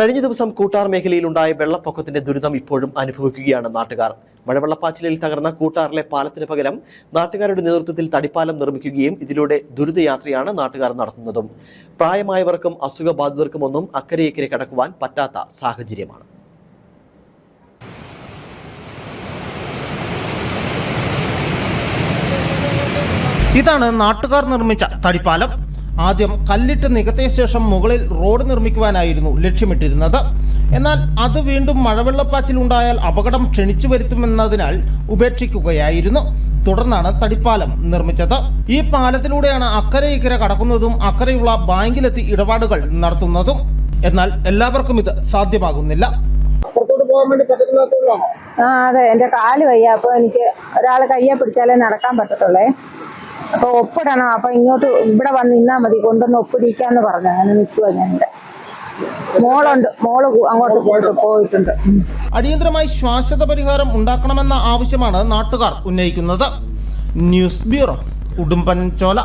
കഴിഞ്ഞ ദിവസം കൂട്ടാർ മേഖലയിലുണ്ടായ വെള്ളപ്പൊക്കത്തിന്റെ ദുരിതം ഇപ്പോഴും അനുഭവിക്കുകയാണ് നാട്ടുകാർ. മഴവെള്ളപ്പാച്ചിലിൽ തകർന്ന കൂട്ടാറിലെ പാലത്തിന് പകരം നാട്ടുകാരുടെ നേതൃത്വത്തിൽ തടിപ്പാലം നിർമ്മിക്കുകയും ഇതിലൂടെ ദുരിതയാത്രയാണ് നാട്ടുകാർ നടത്തുന്നതും. പ്രായമായവർക്കും അസുഖബാധിതർക്കും ഒന്നും അക്കരെ കടക്കുവാൻ പറ്റാത്ത സാഹചര്യമാണ്. ഇതാണ് നാട്ടുകാർ നിർമ്മിച്ച തടിപ്പാലം. ആദ്യം കല്ലിട്ട് നികത്തിയ ശേഷം മുകളിൽ റോഡ് നിർമ്മിക്കുവാനായിരുന്നു ലക്ഷ്യമിട്ടിരുന്നത്. എന്നാൽ അത് വീണ്ടും മഴവെള്ളപ്പാച്ചിലുണ്ടായാൽ അപകടം ക്ഷണിച്ചു വരുത്തുമെന്നതിനാൽ ഉപേക്ഷിക്കുകയായിരുന്നു. തുടർന്നാണ് തടിപ്പാലം നിർമ്മിച്ചത്. ഈ പാലത്തിലൂടെയാണ് അക്കരെ ഇക്കരെ കടക്കുന്നതും അക്കരെയുള്ള ബാങ്കിലെത്തി ഇടപാടുകൾ നടത്തുന്നതും. എന്നാൽ എല്ലാവർക്കും ഇത് സാധ്യമാകുന്നില്ല. ആ അതെ. എന്റെ കാൽ വയ്യ. അപ്പൊ എനിക്ക് ഒരാളെ കയ്യെ പിടിച്ചാലേ നടക്കാൻ പറ്റത്തുള്ളേ. അപ്പോൾ ഒപ്പിടണം. അപ്പൊ ഇങ്ങോട്ട് ഇവിടെ വന്ന് നിന്നാ മതി. കൊണ്ടുവന്ന് ഒപ്പിടിക്കാന്ന് പറഞ്ഞു. അങ്ങനെ നിൽക്കുക ഞാൻ മോളുണ്ട്. മോൾ അങ്ങോട്ട് പോയിട്ട് പോയിട്ടുണ്ട്. അടിയന്തരമായി ശ്വാസത പരിഹാരം ഉണ്ടാക്കണമെന്ന ആവശ്യമാണ് നാട്ടുകാർ ഉന്നയിക്കുന്നത്. ന്യൂസ് ബ്യൂറോ ഉടുമ്പൻ ചോല